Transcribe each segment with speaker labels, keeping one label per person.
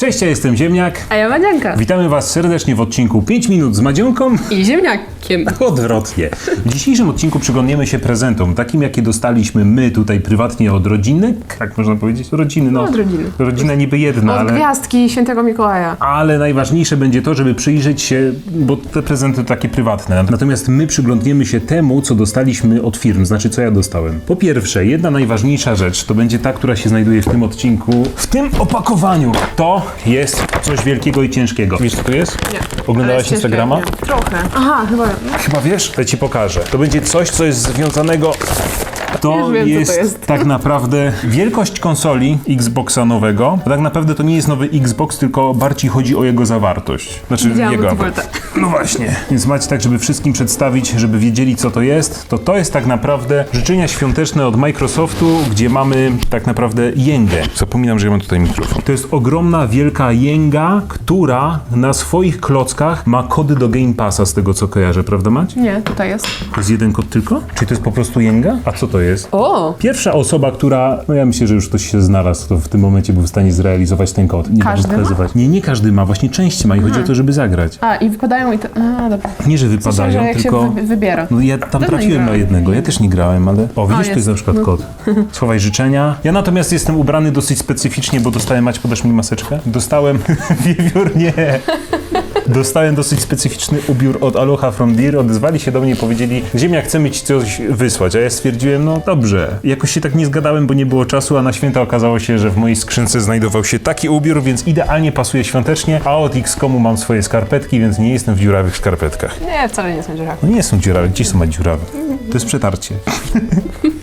Speaker 1: Cześć, ja jestem Ziemniak.
Speaker 2: A ja Madzianka.
Speaker 1: Witamy Was serdecznie w odcinku 5 minut z Madzionką.
Speaker 2: I ziemniakiem.
Speaker 1: Odwrotnie. W dzisiejszym odcinku przyglądniemy się prezentom, takim jakie dostaliśmy my tutaj prywatnie od rodziny. Tak można powiedzieć? Rodziny, no.
Speaker 2: No, od rodziny.
Speaker 1: Rodzina niby jedna,
Speaker 2: Od
Speaker 1: ale...
Speaker 2: gwiazdki świętego Mikołaja.
Speaker 1: Ale najważniejsze będzie to, żeby przyjrzeć się, bo te prezenty takie prywatne. Natomiast my przyglądniemy się temu, co dostaliśmy od firm, znaczy co ja dostałem. Po pierwsze, jedna najważniejsza rzecz to będzie ta, która się znajduje w tym odcinku, w tym opakowaniu. To jest coś wielkiego i ciężkiego. Wiesz co to jest?
Speaker 2: Nie.
Speaker 1: Oglądałaś
Speaker 2: Ale jest
Speaker 1: Instagrama?
Speaker 2: ciężkie. Trochę. Aha, chyba.
Speaker 1: Chyba wiesz? To ci pokażę. To będzie coś, co jest związanego. To
Speaker 2: Już wiem, co to
Speaker 1: jest,
Speaker 2: jest.
Speaker 1: tak naprawdę wielkość konsoli Xboxa nowego. Tak naprawdę to nie jest nowy Xbox, tylko bardziej chodzi o jego zawartość. Znaczy
Speaker 2: Widziałam
Speaker 1: jego.
Speaker 2: multivolta.
Speaker 1: No właśnie. Więc macie tak, żeby wszystkim przedstawić, żeby wiedzieli co to jest. To to jest tak naprawdę życzenia świąteczne od Microsoftu, gdzie mamy tak naprawdę jęgę. Zapominam, że ja mam tutaj mikrofon. To jest ogromna, wielka jęga, która na swoich klockach ma kody do Game Passa, z tego co kojarzę, prawda Mać?
Speaker 2: Nie, tutaj jest.
Speaker 1: To jest jeden kod tylko? Czy to jest po prostu jęga? A co to jest?
Speaker 2: O!
Speaker 1: Pierwsza osoba, która, no ja myślę, że już ktoś się znalazł, kto w tym momencie był w stanie zrealizować ten kod. Nie
Speaker 2: Każdy ma?
Speaker 1: pokazywać. Nie, nie każdy ma, właśnie część ma i chodzi o to, żeby zagrać.
Speaker 2: A, i wypadają i to. A, dobra.
Speaker 1: Nie, że wypadają,
Speaker 2: że jak
Speaker 1: tylko...
Speaker 2: się wy, wybiera.
Speaker 1: No ja tam
Speaker 2: nie
Speaker 1: trafiłem na
Speaker 2: grałem.
Speaker 1: jednego, ja też nie grałem, ale... O, widzisz, tu
Speaker 2: jest.
Speaker 1: jest na przykład
Speaker 2: No.
Speaker 1: kod. Schowaj życzenia. Ja natomiast jestem ubrany dosyć specyficznie, bo dostałem, Macie, podasz mi maseczkę? Dostałem... Wiewiór, nie! Dostałem dosyć specyficzny ubiór od Aloha from Deer. Odezwali się do mnie i powiedzieli, Ziemia, chcemy ci coś wysłać. A ja stwierdziłem, no dobrze. Jakoś się tak nie zgadałem, bo nie było czasu, a na święta okazało się, że w mojej skrzynce znajdował się taki ubiór, więc idealnie pasuje świątecznie. A od X-Komu mam swoje skarpetki, więc nie jestem w dziurawych skarpetkach.
Speaker 2: Nie, wcale nie są dziurawe.
Speaker 1: No nie są dziurawe. Gdzie są dziurawe? To jest przetarcie.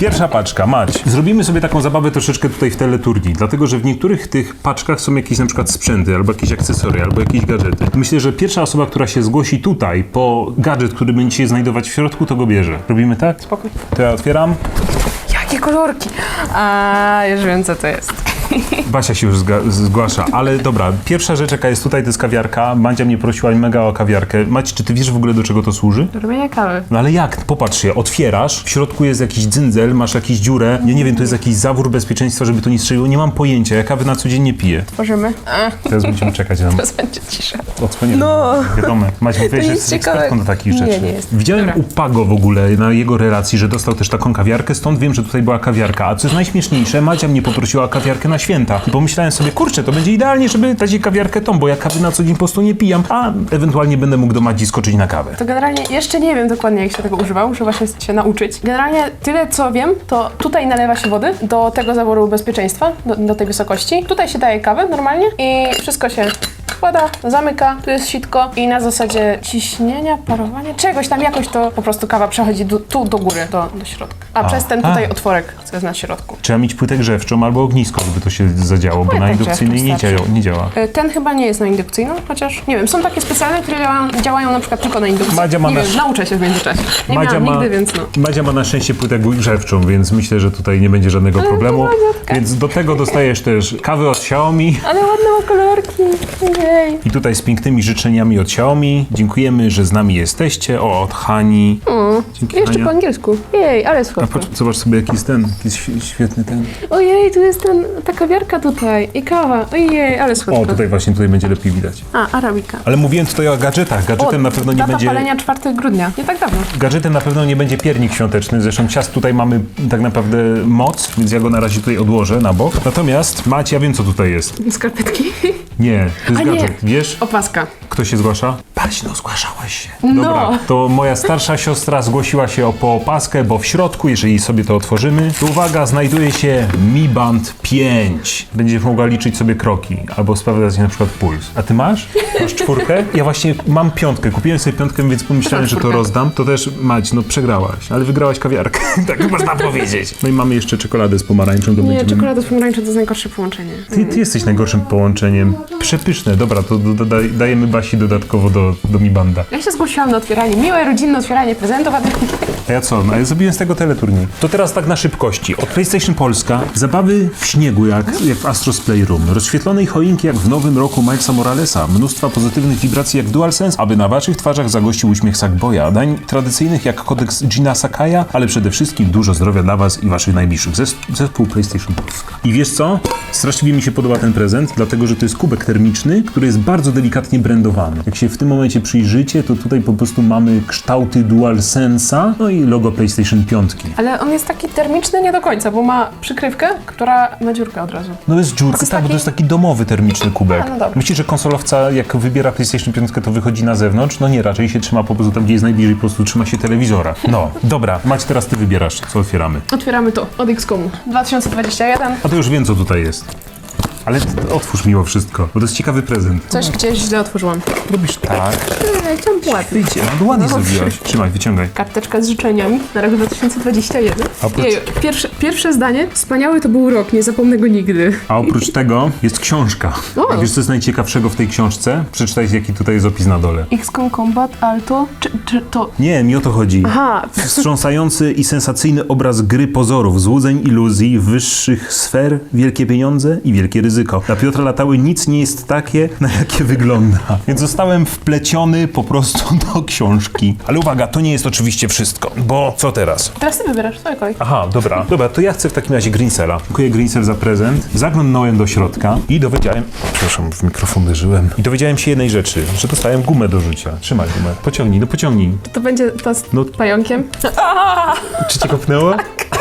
Speaker 1: Pierwsza paczka, Mać. Zrobimy sobie taką zabawę troszeczkę tutaj w teleturni, dlatego że w niektórych tych paczkach są jakieś na przykład sprzęty, albo jakieś akcesoria, albo jakieś gadżety. Myślę, że pierwsza osoba, która się zgłosi tutaj po gadżet, który będzie się znajdować w środku, to go bierze. Robimy tak?
Speaker 2: Spokój.
Speaker 1: To ja otwieram.
Speaker 2: Jakie kolorki! A, już wiem, co to jest.
Speaker 1: Basia się już zgłasza, ale dobra, pierwsza rzecz jaka jest tutaj, to jest kawiarka. Mandzia mnie prosiła mega o kawiarkę. Maci, czy ty wiesz w ogóle do czego to służy?
Speaker 2: Do robienia kawy.
Speaker 1: No ale jak? Popatrz się, otwierasz, w środku jest jakiś dzyndzel, masz jakąś dziurę, ja nie wiem, to jest jakiś zawór bezpieczeństwa, żeby to nie strzeliło, nie mam pojęcia, ja kawy na co dzień nie piję.
Speaker 2: Tworzymy.
Speaker 1: Teraz będziemy czekać na
Speaker 2: teraz będzie cisza.
Speaker 1: odsłonięcie.
Speaker 2: No.
Speaker 1: Wiadomo, Macie,
Speaker 2: nic
Speaker 1: jest ekspertką do takich
Speaker 2: Nie,
Speaker 1: rzeczy.
Speaker 2: nie jest.
Speaker 1: Widziałem
Speaker 2: Dobra.
Speaker 1: u Pago w ogóle na jego relacji, że dostał też taką kawiarkę, stąd wiem, że tutaj była kawiarka. A co jest najśmieszniejsze, Madzia mnie poprosiła o kawiarkę na święta. I pomyślałem sobie, kurczę, to będzie idealnie, żeby dać kawiarkę tą, bo ja kawy na co dzień po prostu nie pijam, a ewentualnie będę mógł do Madzi skoczyć na kawę.
Speaker 2: To generalnie jeszcze nie wiem dokładnie, jak się tego używa, muszę właśnie się nauczyć. Generalnie tyle, co wiem, to tutaj nalewa się wody do tego zaworu bezpieczeństwa, do, do tej wysokości. Tutaj się daje kawę normalnie i wszystko się wkłada, zamyka, tu jest sitko i na zasadzie ciśnienia, parowania, czegoś tam jakoś to po prostu kawa przechodzi do, tu do góry, do, do środka. A, przez ten tutaj
Speaker 1: a.
Speaker 2: otworek, co jest na środku.
Speaker 1: Trzeba mieć płytę grzewczą albo ognisko, żeby to się zadziało, bo
Speaker 2: Płytę
Speaker 1: na indukcyjnej nie,
Speaker 2: grzewczą
Speaker 1: działa, nie działa.
Speaker 2: E, Ten chyba nie jest na indukcyjną, chociaż nie wiem, są takie specjalne, które działają, działają na przykład tylko na indukcji.
Speaker 1: Madzia ma
Speaker 2: nie
Speaker 1: na-
Speaker 2: wiem, nauczę się w międzyczasie. Nie miałam nigdy, więc no.
Speaker 1: Madzia ma na szczęście płytę grzewczą, więc myślę, że tutaj nie będzie żadnego problemu.
Speaker 2: Madziatka.
Speaker 1: Więc do tego dostajesz też kawę od Xiaomi
Speaker 2: Ale ładne ma kolorki. Ojej.
Speaker 1: i tutaj z pięknymi życzeniami od Xiaomi. Dziękujemy, że z nami jesteście. O, od Hani. Dzięki,
Speaker 2: Jeszcze
Speaker 1: Hania.
Speaker 2: po angielsku. Jej, ale
Speaker 1: A
Speaker 2: słodko.
Speaker 1: patrz, zobacz sobie jaki jest ten, jaki jest świ- świetny ten.
Speaker 2: Ojej, tu jest ten, ta kawiarka tutaj i kawa. Ojej, ale słodko.
Speaker 1: O, tutaj właśnie, tutaj będzie lepiej widać.
Speaker 2: A, arabika.
Speaker 1: Ale mówiłem tutaj o gadżetach. Gadżetem na pewno nie
Speaker 2: data
Speaker 1: będzie...
Speaker 2: palenia 4 grudnia. Nie tak dawno.
Speaker 1: Gadżetem na pewno nie będzie piernik świąteczny, zresztą ciast tutaj mamy tak naprawdę moc, więc ja go na razie tutaj odłożę na bok. Natomiast Macie, ja wiem co tutaj jest.
Speaker 2: Skarpetki.
Speaker 1: Nie, to jest
Speaker 2: A nie.
Speaker 1: gadżet, wiesz?
Speaker 2: Opaska.
Speaker 1: Kto się zgłasza? Paźno, zgłaszałaś się.
Speaker 2: No.
Speaker 1: Dobra, to moja starsza siostra zgłosiła się o po opaskę, bo w środku, jeżeli sobie to otworzymy, to uwaga, znajduje się Mi Band 5. Będziesz mogła liczyć sobie kroki albo sprawdzać na przykład puls. A ty masz? Masz czwórkę? Ja właśnie mam piątkę. Kupiłem sobie piątkę, więc pomyślałem, że to rozdam. To też, Mać, no przegrałaś, ale wygrałaś kawiarkę. tak można powiedzieć. No i mamy jeszcze czekoladę z pomarańczą. To
Speaker 2: Nie,
Speaker 1: będziemy...
Speaker 2: czekolada z pomarańczą to jest najgorsze połączenie.
Speaker 1: Ty, ty jesteś najgorszym połączeniem. Przepyszne. Dobra, to dajemy Basi dodatkowo do do Mi Banda.
Speaker 2: Ja się zgłosiłam na otwieranie, miłe, rodzinne otwieranie prezentów, a ty...
Speaker 1: A ja co? No, ja zrobiłem z tego teleturniej. To teraz tak na szybkości. Od PlayStation Polska zabawy w śniegu jak, jak w Astros Playroom. Rozświetlonej choinki jak w nowym roku Milesa Moralesa. Mnóstwa pozytywnych wibracji jak DualSense, aby na waszych twarzach zagościł uśmiech Sackboya. Dań tradycyjnych jak kodeks Gina Sakaya, ale przede wszystkim dużo zdrowia dla was i waszych najbliższych. Zes- Zespół PlayStation Polska. I wiesz co? Straszliwie mi się podoba ten prezent, dlatego że to jest kubek termiczny, który jest bardzo delikatnie brandowany. Jak się w tym momencie przyjrzycie, to tutaj po prostu mamy kształty DualSense'a, no i logo PlayStation 5.
Speaker 2: Ale on jest taki termiczny nie do końca, bo ma przykrywkę, która ma dziurkę od razu.
Speaker 1: No jest dziurka, tak, bo
Speaker 2: taki-
Speaker 1: to jest taki domowy termiczny kubek.
Speaker 2: A, no dobra.
Speaker 1: Myślisz, że konsolowca jak wybiera PlayStation 5 to wychodzi na zewnątrz? No nie, raczej się trzyma po prostu tam, gdzie jest najbliżej, po prostu trzyma się telewizora. No, dobra, Macie, teraz ty wybierasz, co otwieramy.
Speaker 2: Otwieramy to od XCOMu. 2021.
Speaker 1: A to już wiem, co tutaj jest. Ale t- otwórz mimo wszystko, bo to jest ciekawy prezent.
Speaker 2: Coś gdzieś źle otworzyłam.
Speaker 1: Robisz tak.
Speaker 2: Ej, chciałam ładnie.
Speaker 1: Wyjdzie, no ładnie
Speaker 2: No,
Speaker 1: zrobiłaś. Trzymaj, wyciągaj.
Speaker 2: Karteczka z życzeniami na rok 2021.
Speaker 1: A oprócz-
Speaker 2: Jeju, pierwsze, pierwsze zdanie. Wspaniały to był rok, nie zapomnę go nigdy.
Speaker 1: A oprócz tego jest książka.
Speaker 2: O.
Speaker 1: A wiesz, co jest najciekawszego w tej książce? Przeczytaj, jaki tutaj jest opis na dole.
Speaker 2: XCOM Combat Alto. Czy, czy to...
Speaker 1: Nie, mi o to chodzi.
Speaker 2: Aha,
Speaker 1: Wstrząsający i sensacyjny obraz gry pozorów, złudzeń, iluzji, wyższych sfer, wielkie pieniądze i wielkie ryzyko. Dla Piotra Latały nic nie jest takie, na jakie wygląda. Więc zostałem wpleciony po prostu do książki. Ale uwaga, to nie jest oczywiście wszystko, bo co teraz?
Speaker 2: teraz ty wybierasz, twoja kolej.
Speaker 1: Aha, dobra. Dobra, to ja chcę w takim razie Greensela. Dziękuję Greensel za prezent. Zaglądnąłem do środka i dowiedziałem... Przepraszam, w mikrofon uderzyłem. I dowiedziałem się jednej rzeczy, że dostałem gumę do rzucia. Trzymaj gumę. Pociągnij, no pociągnij.
Speaker 2: To będzie to z
Speaker 1: No.
Speaker 2: pająkiem.
Speaker 1: Czy cię kopnęło?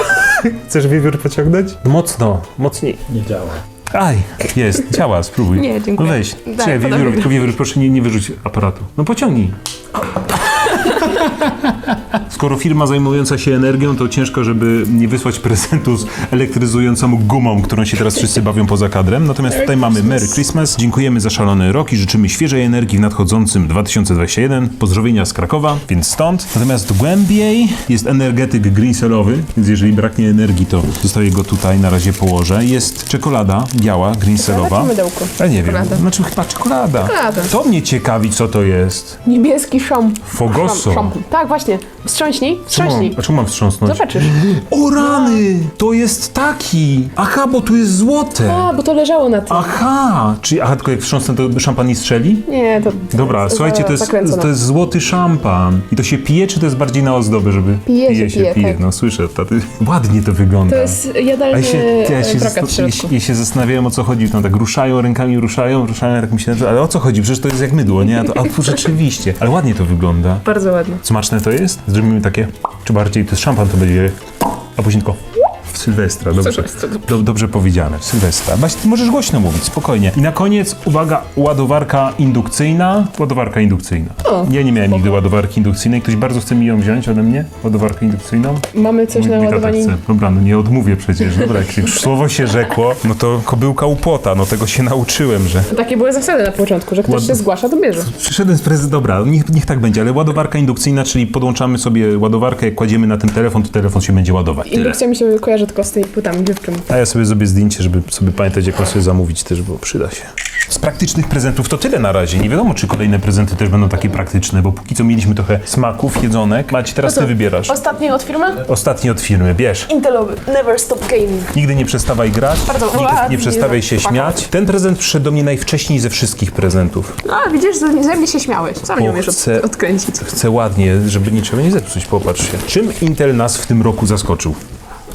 Speaker 1: Chcesz wiewiór pociągnąć? Mocno, mocniej.
Speaker 3: Nie działa.
Speaker 1: Aj, jest, działa, spróbuj.
Speaker 2: Nie, dziękuję.
Speaker 1: No weź.
Speaker 2: Daj,
Speaker 1: Czekaj,
Speaker 2: podam
Speaker 1: wiewiór,
Speaker 2: wiewiór.
Speaker 1: wiewiór, proszę nie, nie wyrzuć aparatu. No pociągnij. Skoro firma zajmująca się energią, to ciężko, żeby nie wysłać prezentu z elektryzującą gumą, którą się teraz wszyscy bawią poza kadrem. Natomiast tutaj mamy Merry Christmas. Dziękujemy za szalony rok i życzymy świeżej energii w nadchodzącym 2021. Pozdrowienia z Krakowa, więc stąd. Natomiast głębiej jest energetyk greencellowy, więc jeżeli braknie energii, to zostawię go tutaj, na razie położę. Jest czekolada biała, greencellowa.
Speaker 2: czy mydełko?
Speaker 1: Ja nie wiem,
Speaker 2: Czekolada.
Speaker 1: znaczy chyba czekolada.
Speaker 2: Czekolada.
Speaker 1: To mnie ciekawi, co to jest.
Speaker 2: Niebieski szamp.
Speaker 1: Fogoso.
Speaker 2: Tak, właśnie. Wstrząśnij, wstrząśnij.
Speaker 1: a czemu mam wstrząsnąć?
Speaker 2: Zobaczysz.
Speaker 1: O rany! To jest taki! Aha, bo tu jest złote!
Speaker 2: A, bo to leżało na tym.
Speaker 1: Aha! Czyli, aha, tylko jak wstrząsnę, to szampan nie strzeli?
Speaker 2: Nie, to...
Speaker 1: Dobra, słuchajcie, to jest,
Speaker 2: zakręcone.
Speaker 1: to jest złoty szampan. I to się pije, czy to jest bardziej na ozdobę, żeby...
Speaker 2: Pije się, pije, tak.
Speaker 1: No słyszę, taty. Ładnie to wygląda.
Speaker 2: To jest
Speaker 1: A
Speaker 2: jadalny
Speaker 1: ja się, ja, się
Speaker 2: brokat w
Speaker 1: ja, ja się zastanawiałem o co chodzi, tam tak ruszają, rękami ruszają, ruszają, tak myślałem, że- ale o co chodzi? Przecież to jest jak mydło, nie? A to, a tu rzeczywiście, ale ładnie to wygląda.
Speaker 2: Bardzo ładny.
Speaker 1: Smaczne to jest? Zrobimy takie, czy bardziej to jest szampan, to będzie, a później tylko Sylwestra, dobrze, do, dobrze powiedziane, Sylwestra. Ty możesz głośno mówić, spokojnie. I na koniec, uwaga, ładowarka indukcyjna. Ładowarka indukcyjna.
Speaker 2: O,
Speaker 1: ja nie miałem nigdy ładowarki indukcyjnej. Ktoś bardzo chce mi ją wziąć ode mnie? Ładowarkę indukcyjną?
Speaker 2: Mamy coś
Speaker 1: Mój-
Speaker 2: na ładowanie.
Speaker 1: chce. Dobra, no nie odmówię przecież. Dobra, jak już słowo się rzekło, no to kobyłka upłota, no tego się nauczyłem, że...
Speaker 2: Takie były zasady na początku, że ktoś
Speaker 1: Ład-
Speaker 2: się zgłasza, to bierze.
Speaker 1: Przyszedłem z prezent, dobra, niech, niech tak będzie, ale ładowarka indukcyjna, czyli podłączamy sobie ładowarkę, jak kładziemy na ten telefon, to telefon się będzie ładować.
Speaker 2: Indukcja mi się kojarzy tylko z tymi płytami dziewczyn.
Speaker 1: A ja sobie zrobię zdjęcie, żeby sobie pamiętać, jak on sobie zamówić też, bo przyda się. Z praktycznych prezentów to tyle na razie. Nie wiadomo, czy kolejne prezenty też będą takie praktyczne, bo póki co mieliśmy trochę smaków, jedzonek. Macie, teraz ty wybierasz.
Speaker 2: Ostatni od firmy?
Speaker 1: Ostatni od firmy, bierz.
Speaker 2: Intelowy. Never stop gaming.
Speaker 1: Nigdy nie przestawaj grać,
Speaker 2: Bardzo
Speaker 1: nigdy
Speaker 2: ładnie
Speaker 1: nie przestawaj się śmiać. Ten prezent przyszedł do mnie najwcześniej ze wszystkich prezentów.
Speaker 2: A, widzisz, ze ze mnie się śmiałeś. Sam nie
Speaker 1: Bo
Speaker 2: umiesz od,
Speaker 1: chcę-
Speaker 2: odkręcić.
Speaker 1: Chcę ładnie, żeby niczego nie zepsuć, popatrz się. Czym Intel nas w tym roku zaskoczył?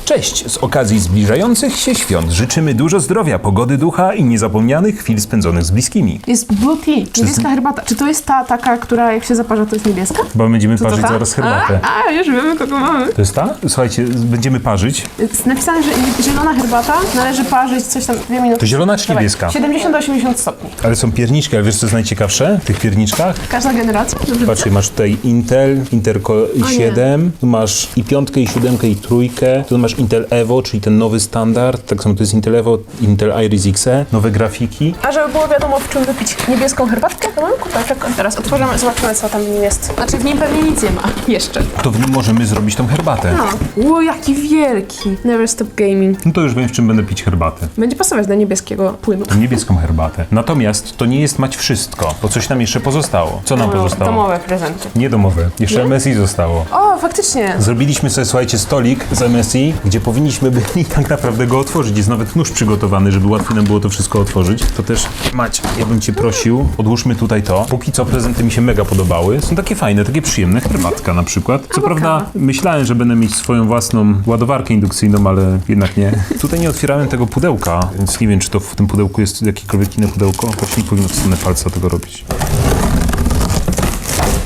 Speaker 1: Cześć! Z okazji zbliżających się świąt życzymy dużo zdrowia, pogody ducha i niezapomnianych chwil spędzonych z bliskimi.
Speaker 2: Jest blue tea, niebieska herbata. Czy to jest ta taka, która jak się zaparza, to jest niebieska?
Speaker 1: Bo będziemy
Speaker 2: To
Speaker 1: parzyć
Speaker 2: ta?
Speaker 1: zaraz herbatę.
Speaker 2: A, a, już wiemy, kogo mamy.
Speaker 1: To jest ta? Słuchajcie, będziemy parzyć.
Speaker 2: Jest napisane, że zielona herbata należy parzyć coś tam dwie minuty.
Speaker 1: To zielona czy
Speaker 2: Dawaj,
Speaker 1: niebieska?
Speaker 2: 70-80 stopni.
Speaker 1: Ale są pierniczki, ale wiesz co jest najciekawsze w tych pierniczkach?
Speaker 2: Każda generacja. Dobrze
Speaker 1: Patrzcie, masz tutaj Intel, Intel Core i7, tu masz i piątkę, i siódemkę, i trójkę, tu masz masz Intel Evo, czyli ten nowy standard, tak samo to jest Intel Evo, Intel Iris Xe, nowe grafiki.
Speaker 2: A żeby było wiadomo, w czym wypić niebieską herbatkę, to mam kubeczek. Teraz otworzymy, zobaczymy, co tam w nim jest. Znaczy, w nim pewnie nic nie ma. Jeszcze.
Speaker 1: To w nim możemy zrobić tą herbatę.
Speaker 2: No. Ło, jaki wielki. Never stop gaming.
Speaker 1: No to już wiem, w czym będę pić herbatę.
Speaker 2: Będzie pasować do niebieskiego płynu.
Speaker 1: Niebieską herbatę. Natomiast to nie jest mać wszystko, bo coś nam jeszcze pozostało. Co nam pozostało?
Speaker 2: Domowe prezenty.
Speaker 1: Nie domowe. Jeszcze
Speaker 2: Nie?
Speaker 1: MSI zostało.
Speaker 2: O, faktycznie.
Speaker 1: Zrobiliśmy sobie, słuchajcie, stolik z MSI, gdzie powinniśmy byli tak naprawdę go otworzyć. Jest nawet nóż przygotowany, żeby łatwiej nam było to wszystko otworzyć. To też, Mać, ja bym cię prosił, odłóżmy tutaj to. Póki co prezenty mi się mega podobały. Są takie fajne, takie przyjemne. Herbatka na przykład. Co prawda myślałem, że będę mieć swoją własną ładowarkę indukcyjną, ale jednak nie. Tutaj nie otwierałem tego pudełka, więc nie wiem, czy to w tym pudełku jest jakiekolwiek inne pudełko. Właśnie nie powinno w stronę palca tego robić.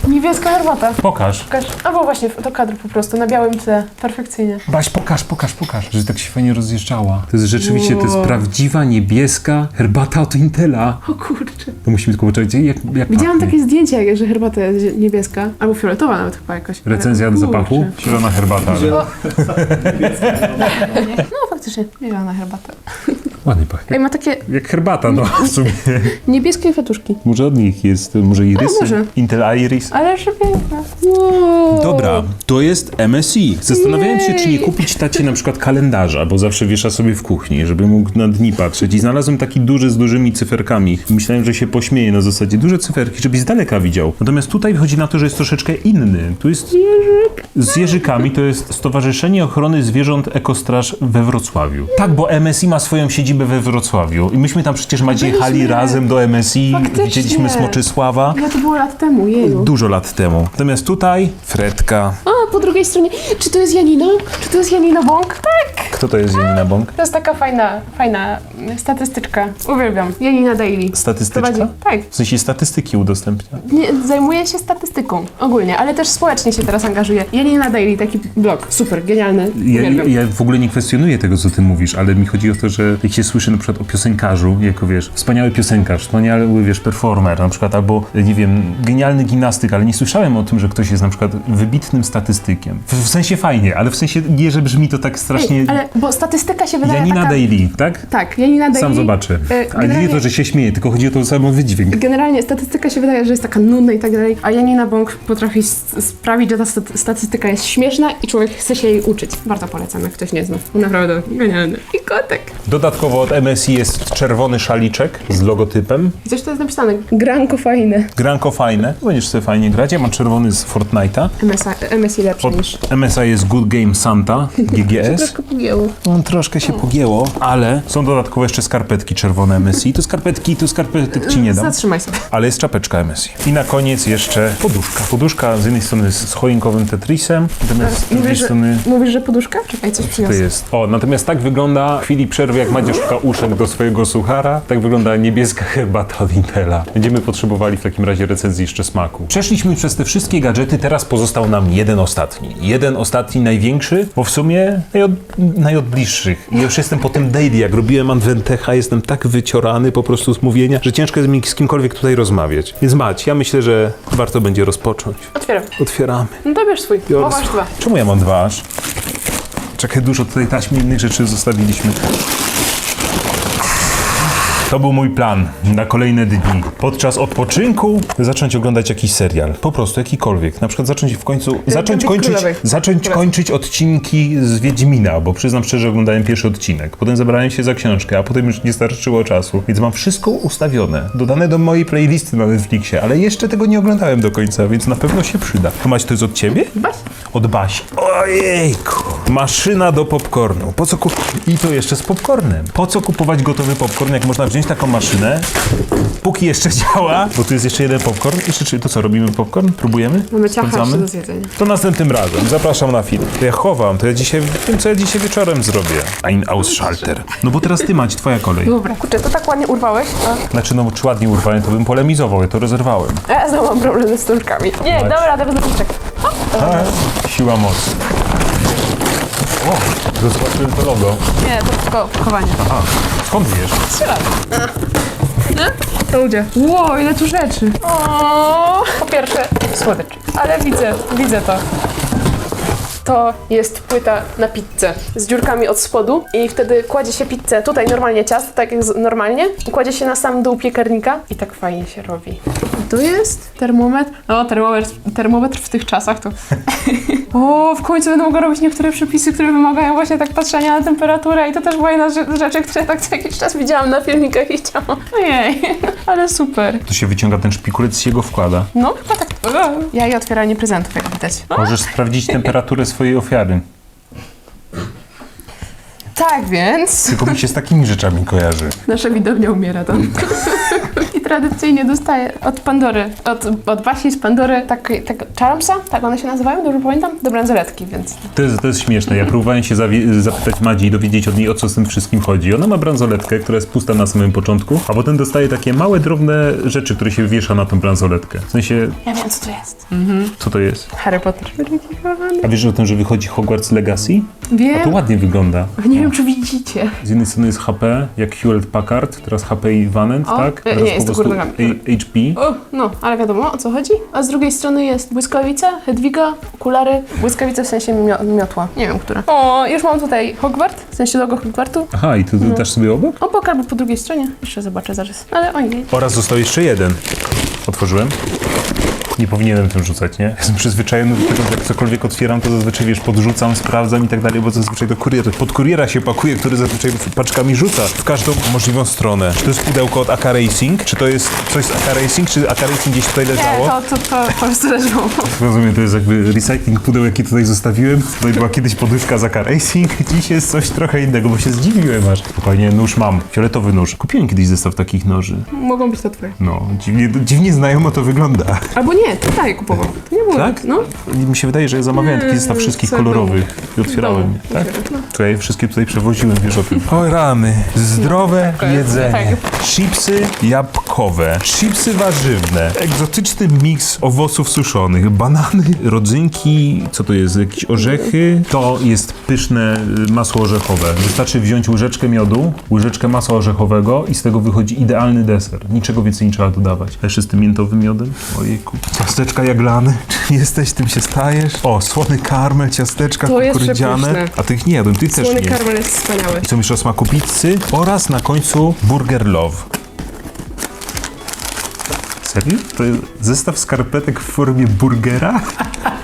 Speaker 2: Niebieska herbata.
Speaker 1: Pokaż.
Speaker 2: Pokaż. Albo właśnie to kadr po prostu, na białym tle. Perfekcyjnie.
Speaker 1: Baś, pokaż, pokaż, pokaż. Że tak się fajnie rozjeżdżała. To jest rzeczywiście, to jest
Speaker 2: Wow.
Speaker 1: prawdziwa niebieska herbata od Intela.
Speaker 2: O kurczę.
Speaker 1: To musimy tylko poczekać, jak, jak
Speaker 2: Widziałam
Speaker 1: pachnie.
Speaker 2: takie zdjęcie, że herbata jest niebieska. Albo fioletowa nawet chyba jakoś. Ale
Speaker 1: Recenzja do
Speaker 2: kurczę.
Speaker 1: zapachu? Zielona herbata. Ale...
Speaker 2: No faktycznie, zielona herbata.
Speaker 1: Ładnie pachnie.
Speaker 2: Ej, ma takie
Speaker 1: Jak herbata, no w sumie.
Speaker 2: niebieskie kwiatuszki.
Speaker 1: Może od nich jest, może irysy?
Speaker 2: A, może.
Speaker 1: Intel Iris?
Speaker 2: Ale że. Wow.
Speaker 1: Dobra, to jest MSI. Zastanawiałem się, czy nie kupić tacie na przykład kalendarza, bo zawsze wiesza sobie w kuchni, żeby mógł na dni patrzeć. I znalazłem taki duży z dużymi cyferkami. Myślałem, że się pośmieje na zasadzie duże cyferki, żebyś z daleka widział. Natomiast tutaj wychodzi na to, że jest troszeczkę inny. Tu jest z jeżykami, to jest Stowarzyszenie Ochrony Zwierząt Ekostraż we Wrocławiu. Tak, bo MSI ma swoją siedzibę we Wrocławiu. I myśmy tam przecież Macie jechali
Speaker 2: Byliśmy.
Speaker 1: razem do MSI,
Speaker 2: Faktycznie.
Speaker 1: widzieliśmy Smoczysława.
Speaker 2: Ja to było lat temu, jeju.
Speaker 1: Dużo lat temu. Natomiast tutaj Fredka.
Speaker 2: A, po drugiej stronie, czy to jest Janina? Czy to jest Janina Bąk? Tak!
Speaker 1: Kto to jest Janina Bąk?
Speaker 2: To jest taka fajna, fajna statystyczka. Uwielbiam. Janina Daily.
Speaker 1: Statystyczka?
Speaker 2: Prowadzi- Tak.
Speaker 1: W sensie statystyki udostępnia.
Speaker 2: Nie, zajmuje się statystyką ogólnie, ale też społecznie się teraz angażuje. Janina Daily, taki blog. Super, genialny.
Speaker 1: Ja, ja,
Speaker 2: Uwielbiam.
Speaker 1: ja w ogóle nie kwestionuję tego, co ty mówisz, ale mi chodzi o to, że jak się słyszy na przykład o piosenkarzu, jako wiesz, wspaniały piosenkarz, wspaniały, wiesz, performer na przykład, albo, nie wiem, genialny gimnastyk, ale nie słyszałem o tym, że ktoś jest na przykład wybitnym statystykiem. W, w sensie fajnie, ale w sensie nie, że brzmi to tak strasznie...
Speaker 2: Ej, ale bo statystyka się wydaje
Speaker 1: Janina
Speaker 2: taka...
Speaker 1: Daily, tak?
Speaker 2: Tak, Janina Daily.
Speaker 1: Sam zobaczę.
Speaker 2: e,
Speaker 1: Ale nie
Speaker 2: generalnie-
Speaker 1: to, że się śmieje, tylko chodzi o to samo wydźwięk.
Speaker 2: Generalnie statystyka się wydaje, że jest taka nudna i tak dalej, a Janina Bąk potrafi sprawić, że ta stat- statystyka jest śmieszna i człowiek chce się jej uczyć. Bardzo polecam, jak ktoś nie zna. Naprawdę genialny. I kotek.
Speaker 1: Dodatkowo od MSI jest czerwony szaliczek z logotypem.
Speaker 2: Coś tu jest napisane. Granko fajne.
Speaker 1: Granko fajne. Będziesz sobie fajnie grać. Ja mam czerwony z Fortnite'a.
Speaker 2: MSI, MSI lepszy
Speaker 1: Od
Speaker 2: niż...
Speaker 1: MSI jest Good Game Santa, GGS.
Speaker 2: Troszkę pogięło.
Speaker 1: On troszkę się pogięło, ale są dodatkowo jeszcze skarpetki czerwone MSI. To skarpetki, to skarpetek ci nie dam.
Speaker 2: Zatrzymaj sobie.
Speaker 1: Ale jest czapeczka MSI. I na koniec jeszcze poduszka. Poduszka z jednej strony z choinkowym Tetrisem, natomiast z drugiej
Speaker 2: Mówisz, że,
Speaker 1: strony
Speaker 2: mówisz, że poduszka? Czekaj, coś
Speaker 1: to
Speaker 2: przyniosę.
Speaker 1: jest. O, natomiast tak wygląda w chwili przerwy, jak Madzia szuka uszek do swojego suchara, tak wygląda niebieska herbata od Intela. Będziemy potrzebowali w takim razie recenzji jeszcze smaku. Przeszliśmy przez te wszystkie gadżety, teraz pozostał nam jeden ostatni. Jeden ostatni, największy, bo w sumie najod, najodbliższych. I już jestem po tym daily, jak robiłem Adventecha, jestem tak wyciorany po prostu z mówienia, że ciężko jest mi z kimkolwiek tutaj rozmawiać. Więc Mać, ja myślę, że warto będzie rozpocząć.
Speaker 2: Otwieram.
Speaker 1: Otwieramy.
Speaker 2: No to bierz swój.
Speaker 1: Biorę
Speaker 2: O, masz dwa.
Speaker 1: Czemu ja mam dwa aż? Czekaj, dużo tutaj taśmy innych rzeczy zostawiliśmy. To był mój plan na kolejne dni. Podczas odpoczynku zacząć oglądać jakiś serial. Po prostu jakikolwiek. Na przykład zacząć w końcu. Zacząć kończyć, zacząć kończyć odcinki z Wiedźmina, bo przyznam szczerze, oglądałem pierwszy odcinek. Potem zabrałem się za książkę, a potem już nie starczyło czasu. Więc mam wszystko ustawione, dodane do mojej playlisty na Netflixie, ale jeszcze tego nie oglądałem do końca, więc na pewno się przyda. To Maś, to jest od ciebie? Od Basi. Ojejku. Maszyna do popcornu. Po co ku... I to jeszcze z popcornem. Po co kupować gotowy popcorn, jak można wziąć taką maszynę, póki jeszcze działa, bo tu jest jeszcze jeden popcorn. Jeszcze, czy to co, robimy popcorn? Próbujemy?
Speaker 2: Mamy ciacha jeszcze do zjedzenia.
Speaker 1: To następnym razem. Zapraszam na film. To ja chowam, to ja dzisiaj wiem, co ja dzisiaj wieczorem zrobię. Ein Ausschalter. No bo teraz ty mać, twoja kolej.
Speaker 2: Dobra. Kurczę, to tak ładnie urwałeś. A
Speaker 1: Znaczy, no czy ładnie urwałem, to bym polemizował, ja to rezerwowałem.
Speaker 2: a ja znowu mam problem z stążkami. Nie,
Speaker 1: Chodź.
Speaker 2: dobra, napiczek.
Speaker 1: A, siła mocy. O, zobaczyłem to logo.
Speaker 2: Nie, to tylko pakowanie.
Speaker 1: A, skąd wiesz?
Speaker 2: Trzy lata. To ludzie. Ło, ile tu rzeczy. O, po pierwsze, słodycz. Ale widzę, widzę to. to jest płyta na pizzę z dziurkami od spodu i wtedy kładzie się pizzę, tutaj normalnie ciasto, tak jak z- normalnie, kładzie się na sam dół piekarnika i tak fajnie się robi. Tu jest termometr. No, termometr, termometr w tych czasach to... o, w końcu będę mogła robić niektóre przepisy, które wymagają właśnie tak patrzenia na temperaturę i to też była jedna z rze- rzeczy, które tak co jakiś czas widziałam na filmikach i chciałam, ojej, ale super.
Speaker 1: Tu się wyciąga ten szpikulec i się go wkłada.
Speaker 2: No, chyba tak. Ja i otwieranie prezentów, jak widać.
Speaker 1: Możesz sprawdzić temperaturę swojej ofiary.
Speaker 2: Tak więc
Speaker 1: Tylko mi się z takimi rzeczami kojarzy.
Speaker 2: nasza widownia umiera tam. Tradycyjnie dostaję od Pandory, od, od Basi z Pandory tak, tak, Charmsa, tak one się nazywają, dobrze pamiętam? Do bransoletki, więc
Speaker 1: To jest, to jest śmieszne. Ja próbowałem się zapytać Madzi i dowiedzieć od niej, o co z tym wszystkim chodzi. Ona ma bransoletkę, która jest pusta na samym początku, a potem dostaje takie małe, drobne rzeczy, które się wiesza na tą bransoletkę. W sensie,
Speaker 2: ja wiem co to jest.
Speaker 1: co to jest?
Speaker 2: Harry Potter.
Speaker 1: A wiesz o tym, że wychodzi Hogwarts Legacy? A to
Speaker 2: Wiem,
Speaker 1: ładnie wygląda.
Speaker 2: nie wiem czy widzicie.
Speaker 1: Z jednej strony jest HP, jak Hewlett Packard, teraz HP i Vanent,
Speaker 2: O,
Speaker 1: tak?
Speaker 2: e,
Speaker 1: Teraz
Speaker 2: nie, jest to
Speaker 1: prostu. A- HP.
Speaker 2: O, no, ale wiadomo o co chodzi. A z drugiej strony jest błyskawica, Hedwiga, okulary, błyskawica w sensie mio- miotła. Nie wiem, która. O, już mam tutaj Hogwart, w sensie logo Hogwartu.
Speaker 1: Aha, i to
Speaker 2: No.
Speaker 1: dasz sobie obok?
Speaker 2: Obok albo po drugiej stronie. Jeszcze zobaczę zaraz. Ale ojej.
Speaker 1: Oraz został jeszcze jeden. Otworzyłem. Nie powinienem tym rzucać, nie? Jestem przyzwyczajony do tego, że jak cokolwiek otwieram, to zazwyczaj, wiesz, podrzucam, sprawdzam i tak dalej, bo zazwyczaj do kuriera, pod kuriera się pakuje, który zazwyczaj paczkami rzuca w każdą możliwą stronę. Czy to jest pudełko od AK Racing? Czy to jest coś z AK Racing? Czy AK Racing gdzieś tutaj
Speaker 2: Nie,
Speaker 1: leżało?
Speaker 2: to, to, to po prostu leżało.
Speaker 1: Rozumiem, to jest jakby recycling pudeł, jaki tutaj zostawiłem. Tutaj była kiedyś poduszka z AK Racing, dziś jest coś trochę innego, bo się zdziwiłem aż. Spokojnie, nóż mam, fioletowy nóż. Kupiłem kiedyś zestaw takich noży.
Speaker 2: Mogą być to twoje.
Speaker 1: No, dziwnie, dziwnie znajomo to wygląda.
Speaker 2: Albo nie, tutaj kupował. To nie było.
Speaker 1: Tak?
Speaker 2: No.
Speaker 1: Mi się wydaje, że ja zamawiałem taki zestaw wszystkich
Speaker 2: co
Speaker 1: kolorowych i otwierałem
Speaker 2: domu.
Speaker 1: je, tak?
Speaker 2: No.
Speaker 1: Tutaj wszystkie tutaj przewoziłem, wiesz o tym. O ramy, zdrowe
Speaker 2: Tak,
Speaker 1: jedzenie. Chipsy jabłkowe, chipsy warzywne, egzotyczny miks owoców suszonych, banany, rodzynki, co to jest, jakieś orzechy. To jest pyszne y, masło orzechowe. Wystarczy wziąć łyżeczkę miodu, łyżeczkę masła orzechowego i z tego wychodzi idealny deser. Niczego więcej nie trzeba dodawać. Jeszcze z tym miętowym miodem? Ojejku. Ciasteczka jaglane. Czy jesteś, tym się stajesz? O, słony karmel, ciasteczka
Speaker 2: To jest
Speaker 1: kukurydziane.
Speaker 2: przepyszne.
Speaker 1: A tych nie jadłem, ty też
Speaker 2: Słony
Speaker 1: nie.
Speaker 2: karmel jest wspaniały.
Speaker 1: I są jeszcze o smaku pizzy oraz na końcu Burger Love. Serio? To jest zestaw skarpetek w formie burgera?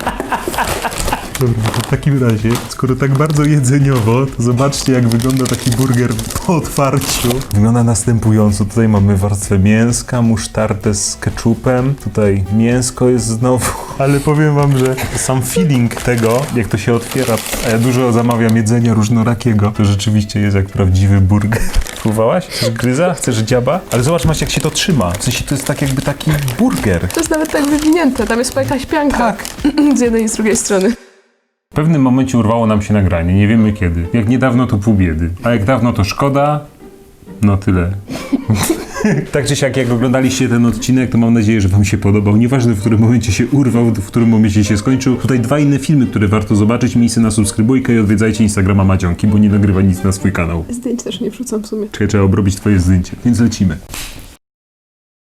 Speaker 1: Dobra, to w takim razie, skoro tak bardzo jedzeniowo, to zobaczcie jak wygląda taki burger po otwarciu. Wygląda następująco. Tutaj mamy warstwę mięska, musztardę z ketchupem. Tutaj mięsko jest znowu, ale powiem wam, że sam feeling tego, jak to się otwiera, a ja dużo zamawiam jedzenia różnorakiego, to rzeczywiście jest jak prawdziwy burger. Próbowałaś? Chcesz gryza? Chcesz dziaba? Ale zobacz, masz jak się to trzyma. W sensie to jest tak jakby taki burger.
Speaker 2: To jest nawet tak wywinięte, tam jest jakaś pianka.
Speaker 1: Tak.
Speaker 2: Z jednej i z drugiej strony.
Speaker 1: W pewnym momencie urwało nam się nagranie, nie wiemy kiedy. Jak niedawno to pół biedy, a jak dawno to szkoda, no tyle. tak czy siak, jak oglądaliście ten odcinek, to mam nadzieję, że wam się podobał. Nieważne, w którym momencie się urwał, w którym momencie się skończył. Tutaj dwa inne filmy, które warto zobaczyć. Miejsce na subskrybujkę i odwiedzajcie Instagrama Madzionki, bo nie nagrywa nic na swój kanał.
Speaker 2: Zdjęć też nie wrzucam w sumie.
Speaker 1: Czekaj, trzeba obrobić twoje zdjęcie, więc lecimy.